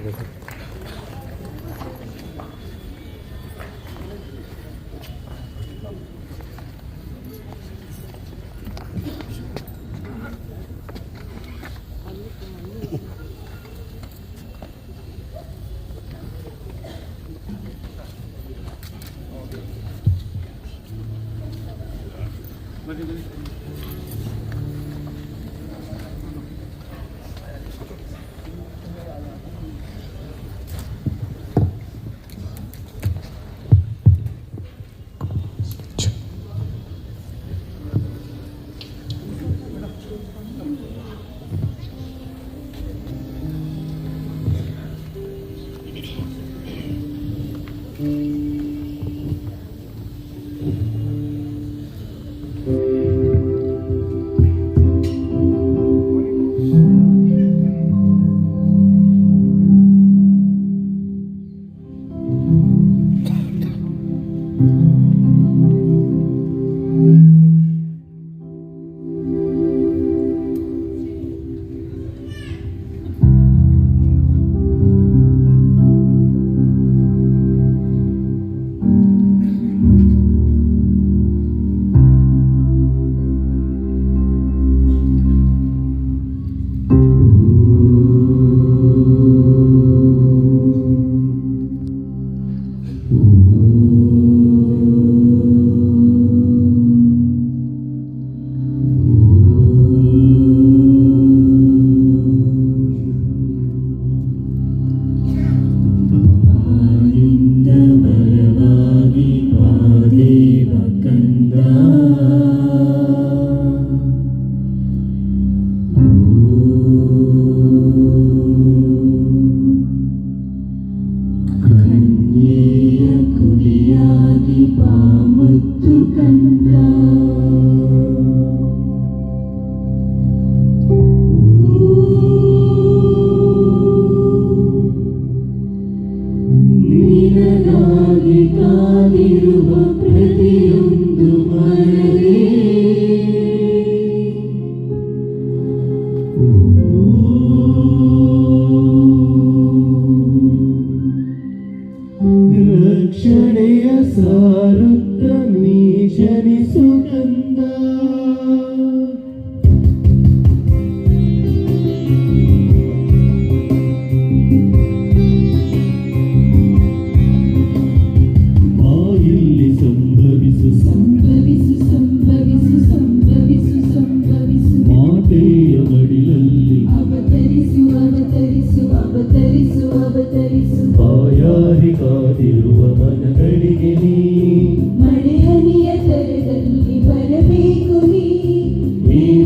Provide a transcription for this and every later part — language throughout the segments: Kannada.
그래서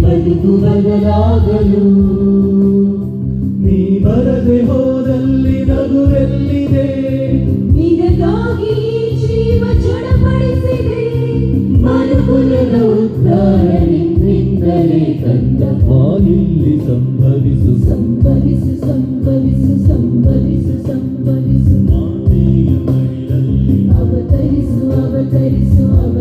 ಬದುಕು ಬದಲಾಗಲು ನೀ ಬರದೆ ಹೋದಲ್ಲಿ ನಗುವೆಲ್ಲಿದೆ ನಿನಗಾಗಿ ಜೀವ ಚಡಪಡಿಸಿದೆ ಮನುಕುಲದ ಉದ್ಧಾರ ನಿನ್ನಿಂದಲೇ ಕಂದ ಹಾಲಿಲ್ಲಿ ಸಂಭವಿಸು ಸಂಭವಿಸು ಸಂಭವಿಸು ಸಂಭವಿಸು ಸಂಭವಿಸು ಅವತರಿಸು ಅವತರಿಸು ಅವ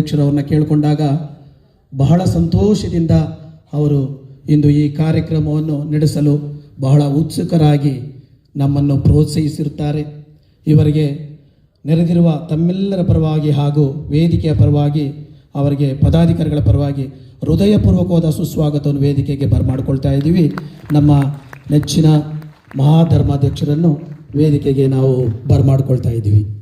ಆ ಧರ್ಮಾಧ್ಯಕ್ಷರವ್ರನ್ನ ಕೇಳಿಕೊಂಡಾಗ ಬಹಳ ಸಂತೋಷದಿಂದ ಅವರು ಇಂದು ಈ ಕಾರ್ಯಕ್ರಮವನ್ನು ನಡೆಸಲು ಬಹಳ ಉತ್ಸುಕರಾಗಿ ನಮ್ಮನ್ನು ಪ್ರೋತ್ಸಾಹಿಸಿರುತ್ತಾರೆ. ಇವರಿಗೆ ನೆರೆದಿರುವ ತಮ್ಮೆಲ್ಲರ ಪರವಾಗಿ ಹಾಗೂ ವೇದಿಕೆಯ ಪರವಾಗಿ, ಅವರಿಗೆ ಪದಾಧಿಕಾರಿಗಳ ಪರವಾಗಿ ಹೃದಯಪೂರ್ವಕವಾದ ಸುಸ್ವಾಗತವನ್ನು ವೇದಿಕೆಗೆ ಬರಮಾಡಿಕೊಳ್ತಾ ಇದ್ದೀವಿ. ನಮ್ಮ ನೆಚ್ಚಿನ ಮಹಾಧರ್ಮಾಧ್ಯಕ್ಷರನ್ನು ವೇದಿಕೆಗೆ ನಾವು ಬರಮಾಡಿಕೊಳ್ತಾ ಇದ್ದೀವಿ.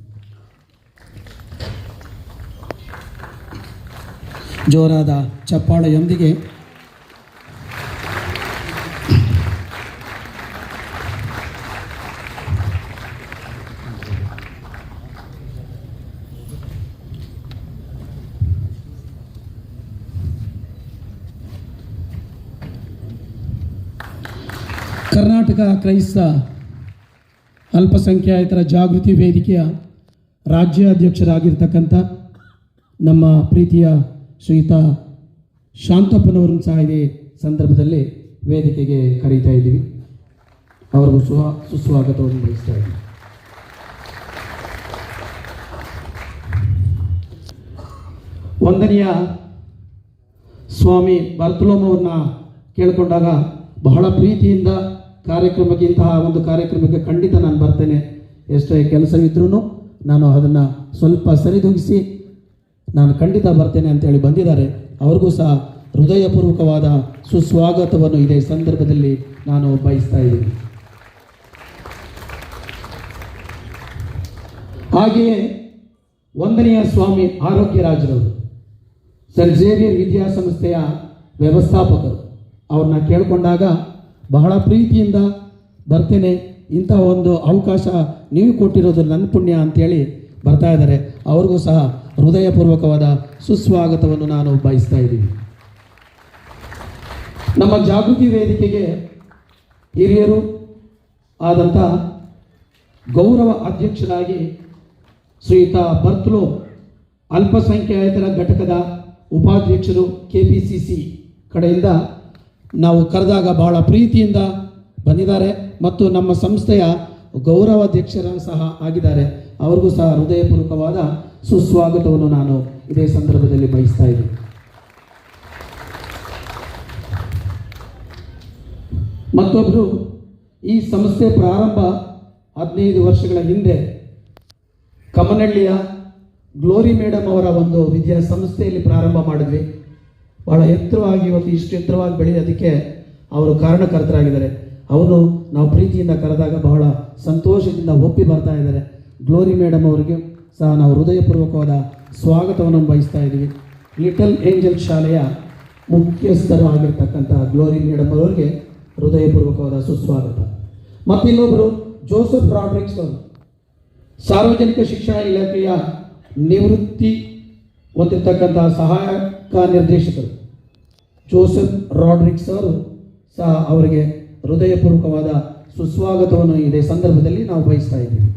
ಜೋರಾದ ಚಪ್ಪಾಳೆಯೊಂದಿಗೆ. ಕರ್ನಾಟಕ ಕ್ರೈಸ್ತ ಅಲ್ಪಸಂಖ್ಯಾತರ ಜಾಗೃತಿ ವೇದಿಕೆಯ ರಾಜ್ಯಾಧ್ಯಕ್ಷರಾಗಿರ್ತಕ್ಕಂಥ ನಮ್ಮ ಪ್ರೀತಿಯ ಶ್ರೀಯುತ ಶಾಂತಪ್ಪನವರನ್ನು ಸಹ ಇದೇ ಸಂದರ್ಭದಲ್ಲಿ ವೇದಿಕೆಗೆ ಕರೀತಾ ಇದ್ದೀವಿ. ಅವ್ರಿಗೂ ಸುಹ, ಸುಸ್ವಾಗತವನ್ನು ಬಯಸ್ತಾ ಇದ್ದೀವಿ ಒಂದನೆಯ ಸ್ವಾಮಿ ಬರ್ತುಲೋಮವ್ರನ್ನ ಕೇಳಿಕೊಂಡಾಗ ಬಹಳ ಪ್ರೀತಿಯಿಂದ ಕಾರ್ಯಕ್ರಮಕ್ಕೆ, ಇಂತಹ ಒಂದು ಕಾರ್ಯಕ್ರಮಕ್ಕೆ ಖಂಡಿತ ನಾನು ಬರ್ತೇನೆ. ಎಷ್ಟೇ ಕೆಲಸವಿದ್ರೂ ನಾನು ಅದನ್ನು ಸ್ವಲ್ಪ ಸರಿದೂಗಿಸಿ ನಾನು ಖಂಡಿತ ಬರ್ತೇನೆ ಅಂತೇಳಿ ಬಂದಿದ್ದಾರೆ. ಅವ್ರಿಗೂ ಸಹ ಹೃದಯಪೂರ್ವಕವಾದ ಸುಸ್ವಾಗತವನ್ನು ಇದೇ ಸಂದರ್ಭದಲ್ಲಿ ನಾನು ಬಯಸ್ತಾ ಇದ್ದೀನಿ. ಹಾಗೆಯೇ ಒಂದನೆಯ ಸ್ವಾಮಿ ಆರೋಗ್ಯರಾಜರವರು ಸರ್ ಜೇವಿಯರ್ ವಿದ್ಯಾಸಂಸ್ಥೆಯ ವ್ಯವಸ್ಥಾಪಕರು, ಅವ್ರನ್ನ ಕೇಳಿಕೊಂಡಾಗ ಬಹಳ ಪ್ರೀತಿಯಿಂದ ಬರ್ತೇನೆ, ಇಂಥ ಒಂದು ಅವಕಾಶ ನೀವು ಕೊಟ್ಟಿರೋದು ನನ್ನ ಪುಣ್ಯ ಅಂತೇಳಿ ಬರ್ತಾ ಇದ್ದಾರೆ. ಅವ್ರಿಗೂ ಸಹ ಹೃದಯಪೂರ್ವಕವಾದ ಸುಸ್ವಾಗತವನ್ನು ನಾನು ಬಯಸ್ತಾ ಇದ್ದೀನಿ. ನಮ್ಮ ಜಾಗೃತಿ ವೇದಿಕೆಗೆ ಹಿರಿಯರು ಆದಂಥ ಗೌರವ ಅಧ್ಯಕ್ಷರಾಗಿ ಶ್ರೀಯುತ ಬರ್ತುಲು ಅಲ್ಪಸಂಖ್ಯಾತರ ಘಟಕದ ಉಪಾಧ್ಯಕ್ಷರು ಕೆ ಪಿ ಸಿ ಸಿ ಕಡೆಯಿಂದ ನಾವು ಕರೆದಾಗ ಬಹಳ ಪ್ರೀತಿಯಿಂದ ಬಂದಿದ್ದಾರೆ. ಮತ್ತು ನಮ್ಮ ಸಂಸ್ಥೆಯ ಗೌರವಾಧ್ಯಕ್ಷರ ಸಹ ಆಗಿದ್ದಾರೆ. ಅವ್ರಿಗೂ ಸಹ ಹೃದಯಪೂರ್ವಕವಾದ ಸುಸ್ವಾಗತವನ್ನು ನಾನು ಇದೇ ಸಂದರ್ಭದಲ್ಲಿ ಬಯಸ್ತಾ ಇದ್ದೀನಿ. ಮತ್ತೊಬ್ಬರು ಈ ಸಂಸ್ಥೆ ಪ್ರಾರಂಭ ಹದಿನೈದು ವರ್ಷಗಳ ಹಿಂದೆ ಕಮನಹಳ್ಳಿಯ ಗ್ಲೋರಿ ಮೇಡಮ್ ಅವರ ಒಂದು ವಿದ್ಯಾ ಸಂಸ್ಥೆಯಲ್ಲಿ ಪ್ರಾರಂಭ ಮಾಡಿದ್ವಿ. ಬಹಳ ಎತ್ತರವಾಗಿ ಇವತ್ತು ಇಷ್ಟು ಎತ್ತರವಾಗಿ ಬೆಳೆಯೋದಕ್ಕೆ ಅವರು ಕಾರಣಕರ್ತರಾಗಿದ್ದಾರೆ. ಅವರು ನಾವು ಪ್ರೀತಿಯಿಂದ ಕರೆದಾಗ ಬಹಳ ಸಂತೋಷದಿಂದ ಒಪ್ಪಿ ಬರ್ತಾ ಇದ್ದಾರೆ. ಗ್ಲೋರಿ ಮೇಡಮ್ ಅವರಿಗೆ ಸಹ ನಾವು ಹೃದಯಪೂರ್ವಕವಾದ ಸ್ವಾಗತವನ್ನು ಬಯಸ್ತಾ ಇದ್ದೀವಿ. ಲಿಟಲ್ ಏಂಜಲ್ ಶಾಲೆಯ ಮುಖ್ಯಸ್ಥರು ಆಗಿರ್ತಕ್ಕಂತಹ ಗ್ಲೋರಿ ಮೇಡಮ್ ಅವರಿಗೆ ಹೃದಯಪೂರ್ವಕವಾದ ಸುಸ್ವಾಗತ. ಮತ್ತಿನ್ನೊಬ್ಬರು ಜೋಸೆಫ್ ರಾಡ್ರಿಕ್ಸ್ ಅವರು. ಸಾರ್ವಜನಿಕ ಶಿಕ್ಷಣ ಇಲಾಖೆಯ ನಿವೃತ್ತಿ ಹೊಂದಿರತಕ್ಕಂತಹ ಸಹಾಯಕ ನಿರ್ದೇಶಕರು. ಜೋಸೆಫ್ ರಾಡ್ರಿಕ್ಸ್ ಅವರು ಸಹ ಅವರಿಗೆ ಹೃದಯಪೂರ್ವಕವಾದ ಸುಸ್ವಾಗತವನ್ನು ಇದೇ ಸಂದರ್ಭದಲ್ಲಿ ನಾವು ಬಯಸ್ತಾ ಇದ್ದೀವಿ.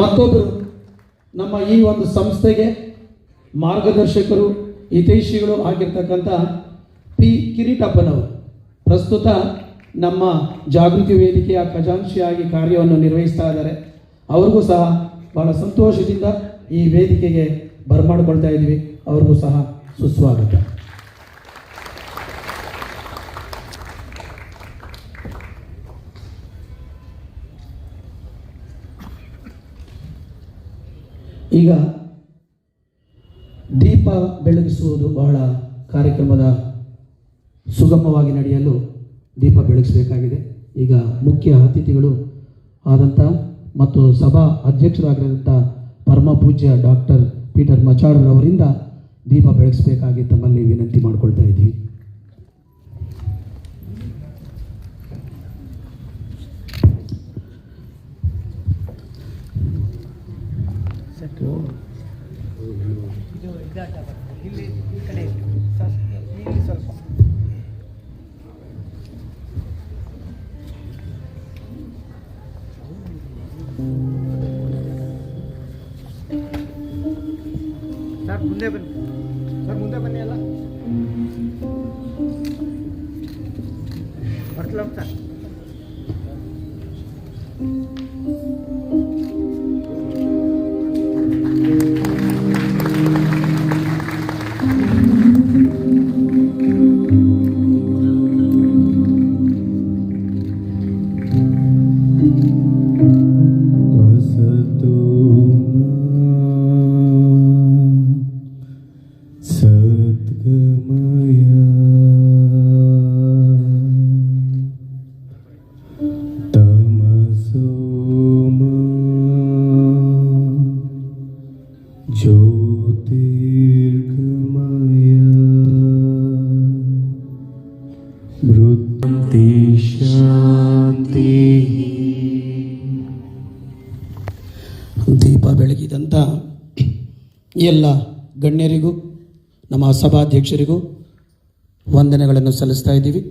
ಮತ್ತೊಬ್ಬರು ನಮ್ಮ ಈ ಒಂದು ಸಂಸ್ಥೆಗೆ ಮಾರ್ಗದರ್ಶಕರು, ಹಿತೈಷಿಗಳು ಆಗಿರ್ತಕ್ಕಂಥ ಪಿ ಕಿರೀಟಪ್ಪನವರು ಪ್ರಸ್ತುತ ನಮ್ಮ ಜಾಗೃತಿ ವೇದಿಕೆಯ ಖಜಾಂಶಿಯಾಗಿ ಕಾರ್ಯವನ್ನು ನಿರ್ವಹಿಸ್ತಾ ಇದ್ದಾರೆ. ಅವ್ರಿಗೂ ಸಹ ಬಹಳ ಸಂತೋಷದಿಂದ ಈ ವೇದಿಕೆಗೆ ಬರಮಾಡ್ಕೊಳ್ತಾ ಇದ್ದೀವಿ. ಅವ್ರಿಗೂ ಸಹ ಸುಸ್ವಾಗತ. ಈಗ ದೀಪ ಬೆಳಗಿಸುವುದು ಬಹಳ ಕಾರ್ಯಕ್ರಮದ ಸುಗಮವಾಗಿ ನಡೆಯಲು ದೀಪ ಬೆಳಗಿಸಬೇಕಾಗಿದೆ. ಈಗ ಮುಖ್ಯ ಅತಿಥಿಗಳು ಆದಂಥ ಮತ್ತು ಸಭಾ ಅಧ್ಯಕ್ಷರಾಗಿರುವಂಥ ಪರಮ ಪೂಜ್ಯ ಡಾಕ್ಟರ್ ಪೀಟರ್ ಮಚಾಡ್ರವರಿಂದ ದೀಪ ಬೆಳಗಿಸಬೇಕಾಗಿ ತಮ್ಮಲ್ಲಿ ವಿನಂತಿ ಮಾಡಿಕೊಳ್ತಾ ಇದ್ದೀವಿ. ಸ್ವಲ್ಪ ಸರ್ ಮುಂದೆ ಬನ್ನಿ. ಸರ್ ಮುಂದೆ ಬನ್ನಿ ಅಲ್ಲ ಬರ್ತಿಲ್ಲ ಸರ್ ज्योतिर्गमया वृत्ति शान्तिः ದೀಪ ಬೆಳಗಿದಂಥ ಎಲ್ಲ ಗಣ್ಯರಿಗೂ ನಮ್ಮ ಸಭಾಧ್ಯಕ್ಷರಿಗೂ ವಂದನೆಗಳನ್ನು ಸಲ್ಲಿಸ್ತಾ ಇದ್ದೀವಿ